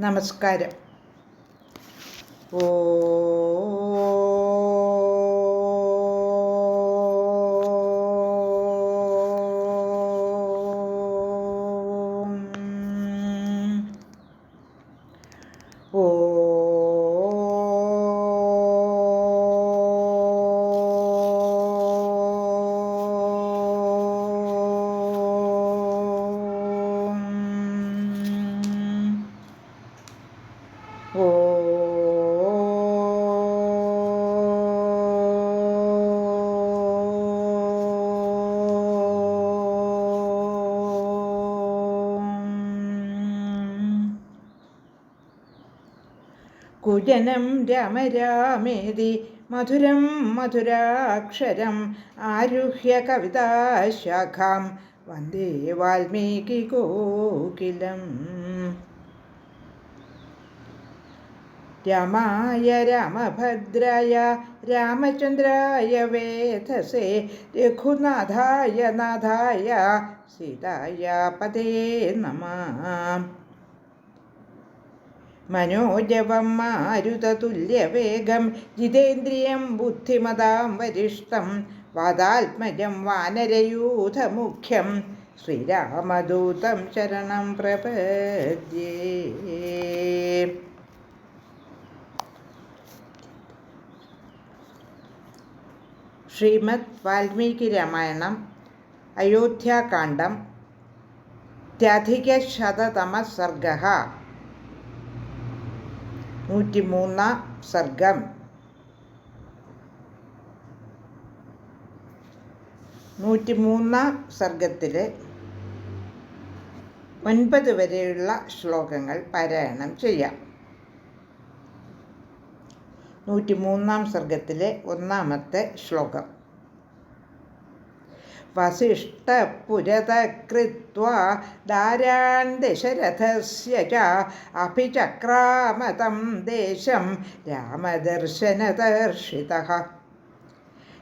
നമസ്കാരം. ഓ कुजनं रम रामेदि मधुरं मधुराक्षरम् आरुह्य कविताशाखां वंदे वाल्मीकिकोकिलम् रमाय रामभद्राय रामचन्द्राय वेधसे रघुनाथाय नाथाय सीताय पदे नमः മനോജവം മാരുതതുല്യവേഗം ജിതേന്ദ്രിയം ബുദ്ധിമതാം വരിഷ്ടം വാദാത്മജം വാനരയൂഥമുഖ്യം ശ്രീരാമദൂതം ശരണം പ്രപദ്യേ. ശ്രീമദ് വാൽമീകി രാമായണം അയോധ്യാകാന്ഡം ത്യധികശതതമ സർഗ നൂറ്റിമൂന്നാം സർഗം. നൂറ്റിമൂന്നാം സർഗത്തിലെ ഒൻപത് വരെയുള്ള ശ്ലോകങ്ങൾ പാരായണം ചെയ്യാം. നൂറ്റിമൂന്നാം സർഗത്തിലെ ഒന്നാമത്തെ ശ്ലോകം. വസിഷ്ഠപുരതകൃത്വാ ദാരാൻ ദശരഥസ്യ ച അഭിചക്രാമതം ദേശം രാമദർശനദർശിതഃ.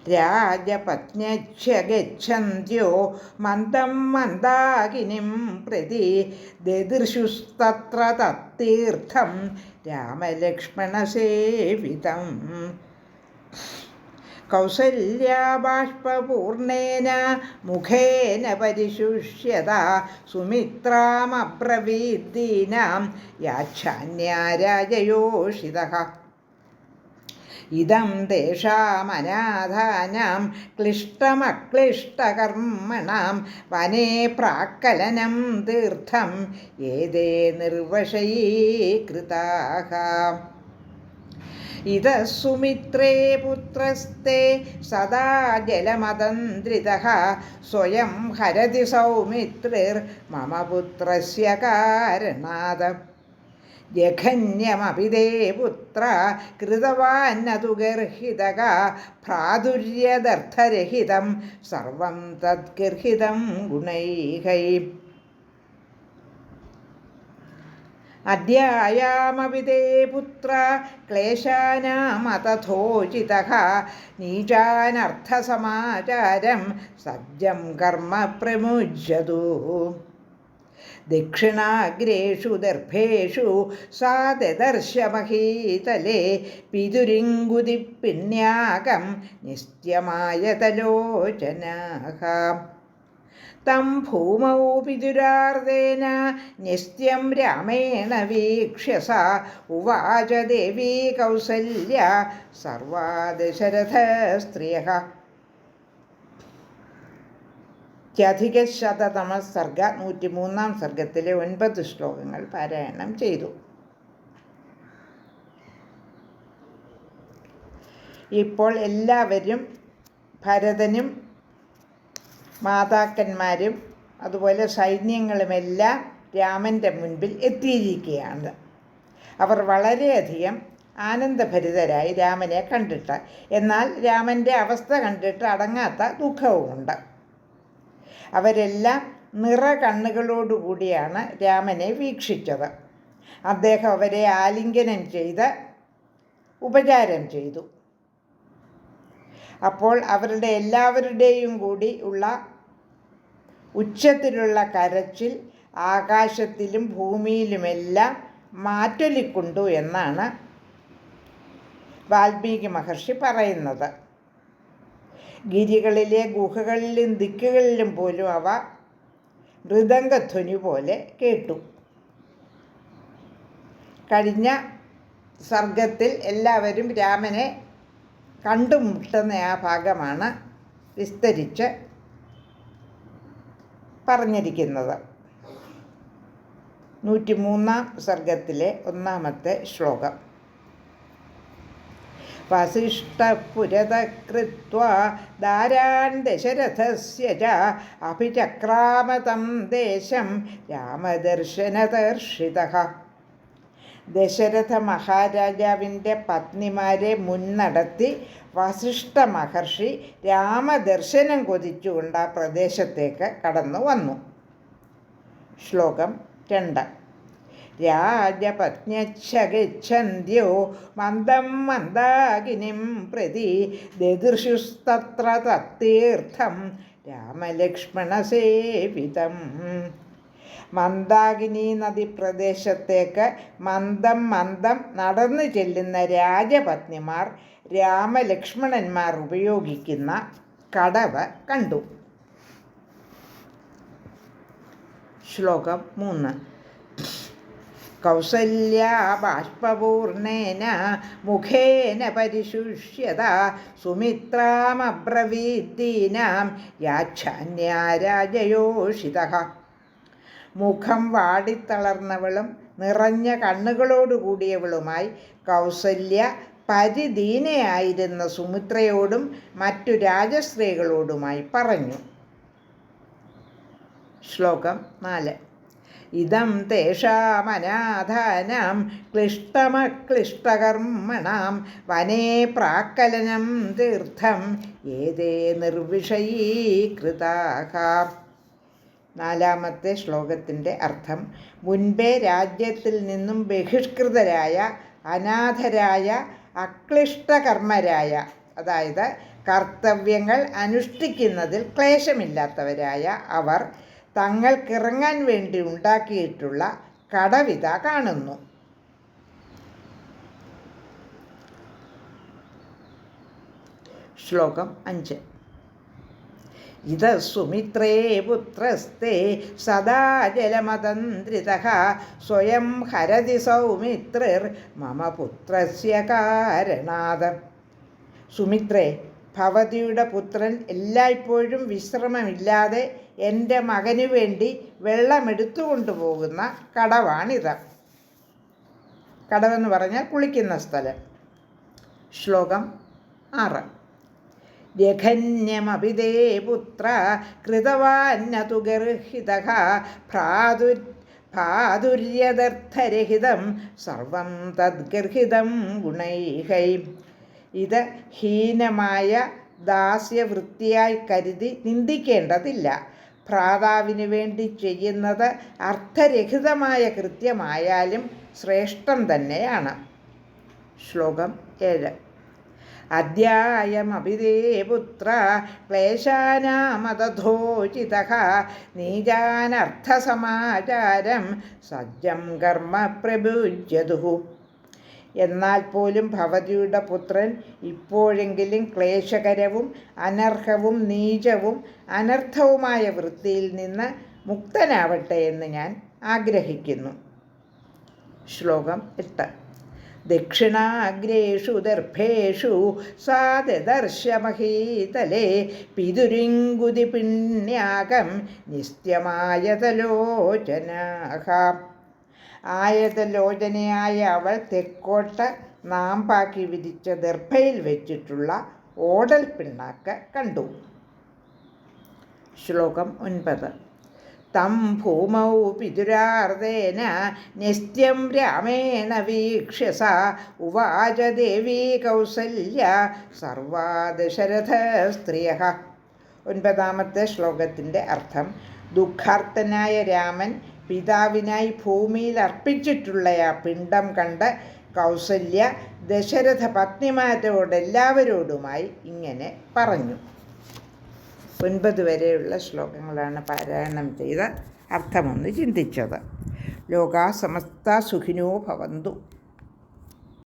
രാജപത്ന്യച്ഛ ഗച്ഛന്ത്യോ മന്ദം മന്ദാകിനിം പ്രതി ദദൃശുസ്തത്ര തത്തീർത്ഥം രാമലക്ഷ്മണസേവിതം കൗസല്യാബാഷ്പൂർണേന മുഖേന പരിശുഷ്യത സുമിത്രാമബ്രവീദ്ദീനാം യാച്ഛാന്യാരാജയോഷിത. ഇതം തേഷാമനാഥാനാം ക്ലിഷ്ടമക്ലിഷ്ടകർമ്മണാം വനേ പ്രാക്കലനം തീർത്ഥം ഏതേ നിർവശയീകൃതാः ഇതഃ സുമിത്രേ പുത്രസ്തേ സദാ ജലമതന്ത്രിത സ്വയം ഹരതി സൗമിത്രിർമമ പുത്രസ്യ കാരണാദ ജഘന്യമപി ദേ പുത്ര കൃതവാന്നതു ഗർഹിതക പ്രാതുര്യദർത്ഥരഹിതം സർവം തദ്ഗർഹിതം ഗുണൈഹൈ അധ്യായാമപി തേ പുത്ര ക്ലേശാനാമതഥോചിതഃ നീചാനർത്ഥസമാചാരം സജ്ജം കർമ്മ പ്രമുജതു ദക്ഷിണാഗ്രേഷു ദർഭേഷു സാദർശമഹീതലെ പിതുരിങ്കുതിപ്പിണ്യാകം നിസ്ത്യമായ തം ഭൂമൗ പിതുരാർദേന നിസ്ത്യം രാമേണ വീക്ഷ്യ സ ഉവാച ദേവീ കൗസല്യ സർവാ ദശരഥസ്ത്രിയ ത്യധികശതതമ സർഗ നൂറ്റിമൂന്നാം സർഗത്തിലെ ഒൻപത് ശ്ലോകങ്ങൾ പാരായണം ചെയ്തു. ഇപ്പോൾ എല്ലാവരും ഭരതനും മാതാക്കന്മാരും അതുപോലെ സൈന്യങ്ങളുമെല്ലാം രാമന്റെ മുൻപിൽ എത്തിയിരിക്കുകയാണ്. അവർ വളരെയധികം ആനന്ദഭരിതരായി രാമനെ കണ്ടിട്ട്. എന്നാൽ രാമന്റെ അവസ്ഥ കണ്ടിട്ട് അടങ്ങാത്ത ദുഃഖവുമുണ്ട്. അവരെല്ലാം നിറ കണ്ണുകളോടുകൂടിയാണ് രാമനെ വീക്ഷിച്ചത്. അദ്ദേഹം അവരെ ആലിംഗനം ചെയ്ത് ഉപചാരം ചെയ്തു. അപ്പോൾ അവരുടെ എല്ലാവരുടെയും കൂടി ഉള്ള ഉച്ചത്തിലുള്ള കരച്ചിൽ ആകാശത്തിലും ഭൂമിയിലുമെല്ലാം മാറ്റൊലിക്കുണ്ടു എന്നാണ് വാൽമീകി മഹർഷി പറയുന്നത്. ഗിരികളിലെ ഗുഹകളിലും ദിക്കുകളിലും പോലും അവ മൃദംഗധ്വനി പോലെ കേട്ടു. കഴിഞ്ഞ സർഗത്തിൽ എല്ലാവരും രാമനെ കണ്ടുമുട്ടുന്ന ആ ഭാഗമാണ് വിസ്തരിച്ച് പറഞ്ഞിരിക്കുന്നത്. നൂറ്റിമൂന്നാം സർഗത്തിലെ ഒന്നാമത്തെ ശ്ലോകം. വസിഷ്ഠപുരതകൃത്വാ ദാരാൻ ദശരഥസ്യ ച അഭിചക്രാമതം ദേശം രാമദർശനദർശിത. ദശരഥ മഹാരാജാവിന്റെ പത്നിമാരെ മുൻനടത്തി വസിഷ്ഠ മഹർഷി രാമദർശനം കൊതിച്ചുകൊണ്ട് ആ പ്രദേശത്തേക്ക് കടന്നു വന്നു. ശ്ലോകം രണ്ട്. രാജപത്ന്യച്ഛഗച്ഛന്ത്യോ മന്ദം മന്ദാകിനിം പ്രതി ദദൃശുസ്തത്ര തത്തീർത്ഥം രാമലക്ഷ്മണസേവിതം മന്ദാകിനി നദി പ്രദേശത്തേക്ക് മന്ദം മന്ദം നടന്നു ചെല്ലുന്ന രാജപത്നിമാർ രാമലക്ഷ്മണന്മാർ ഉപയോഗിക്കുന്ന കടവ് കണ്ടു. ശ്ലോകം മൂന്ന്. കൗസല്യ ബാഷ്പൂർണേന മുഖേന പരിശുഷ്യത സുമിത്രാമബ്രവീദ്ദീനാം യാച്ഛാന്യാ രാജയോഷിത മുഖം വാടിത്തളർന്നവളും നിറഞ്ഞ കണ്ണുകളോടുകൂടിയവളുമായി കൗസല്യ പരിദീനയായിരുന്ന സുമിത്രയോടും മറ്റു രാജസ്ത്രീകളോടുമായി പറഞ്ഞു. ശ്ലോകം നാല്. ഇതം തേഷാമനാഥാനാം ക്ലിഷ്ടമക്ലിഷ്ടകർമ്മണം വനേ പ്രാക്കലനം തീർത്ഥം ഏതേ നിർവിഷയീകൃതാഹ നാലാമത്തെ ശ്ലോകത്തിന്റെ അർത്ഥം മുൻപേ രാജ്യത്തിൽ നിന്നും ബഹിഷ്കൃതരായ അനാഥരായ അക്ലിഷ്ടകർമ്മരായ അതായത് കർത്തവ്യങ്ങൾ അനുഷ്ഠിക്കുന്നതിൽ ക്ലേശമില്ലാത്തവരായ അവർ തങ്ങൾക്കിറങ്ങാൻ വേണ്ടി ഉണ്ടാക്കിയിട്ടുള്ള കടവിത കാണുന്നു. ശ്ലോകം അഞ്ച്. ഇത് സുമിത്രേ പുത്രസ്തേ സദാ ജലമതന്ത്രിത സ്വയം ഹരതി സൗമിത്രർ മമ പുത്രസ്യ കാരണാത്. സുമിത്രേ ഭവതിയുടെ പുത്രൻ എല്ലായ്പ്പോഴും വിശ്രമമില്ലാതെ എന്റെ മകനു വേണ്ടി വെള്ളമെടുത്തു കൊണ്ടുപോകുന്ന കടവാണിത്. കടവെന്ന് പറഞ്ഞാൽ കുളിക്കുന്ന സ്ഥലം. ശ്ലോകം ആറ്. ജഘന്യമഭിതേ പുത്ര കൃതവാന്നതു ഗർഹിത ഭ്രാതു ഭ്രാതുര്യദർത്ഥരഹിതം സർവം തദ്ഗർഹിതം ഗുണൈഹൈ. ഇത് ഹീനമായ ദാസ്യവൃത്തിയായി കരുതി നിന്ദിക്കേണ്ടതില്ല. ഭ്രാതാവിന് വേണ്ടി ചെയ്യുന്നത് അർത്ഥരഹിതമായ കൃത്യമായാലും ശ്രേഷ്ഠം തന്നെയാണ്. ശ്ലോകം ഏഴ്. അധ്യായമഭിതേ പുത്ര ക്ലേശാനാമതധോചിത നീജാനർത്ഥസമാചാരം സജ്ജം കർമ്മ പ്രഭുജ്യതു. എന്നാൽ പോലും ഭവതിയുടെ പുത്രൻ ഇപ്പോഴെങ്കിലും ക്ലേശകരവും അനർഹവും നീചവും അനർത്ഥവുമായ വൃത്തിയിൽ നിന്ന് മുക്തനാവട്ടെ എന്ന് ഞാൻ ആഗ്രഹിക്കുന്നു. ശ്ലോകം എട്ട്. ദക്ഷിണാഗ്രേഷു ദർഭേഷു സാദർശമഹീതലേ പിതുരിങ്കുതി പിണ്യാകം നിസ്ത്യമായതലോചനാഹ ആയതലോചനയായ അവൾ തെക്കോട്ട് നാമ്പാക്കി വിരിച്ച ദർഭയിൽ വെച്ചിട്ടുള്ള ഓടൽ പിണ്ണാക്ക കണ്ടു. ശ്ലോകം ഒൻപത്. തം ഭൂമൗ പിതുരാർദേന നിസ്ത്യം രാമേണ വീക്ഷ്യസ ഉവാച ദേവീ കൗസല്യ സർവാദശരഥ സ്ത്രീയ ഒൻപതാമത്തെ ശ്ലോകത്തിന്റെ അർത്ഥം ദുഃഖാർത്തനായ രാമൻ പിതാവിനായി ഭൂമിയിൽ അർപ്പിച്ചിട്ടുള്ള ആ പിണ്ടം കണ്ട് കൗസല്യ ദശരഥ പത്നിമാരോടെല്ലാവരോടുമായി ഇങ്ങനെ പറഞ്ഞു. ഒൻപത് വരെയുള്ള ശ്ലോകങ്ങളാണ് പാരായണം ചെയ്ത് അർത്ഥമൊന്ന് ചിന്തിച്ചത്. ലോകാ സമസ്ത സുഖിനോ ഭവന്തു.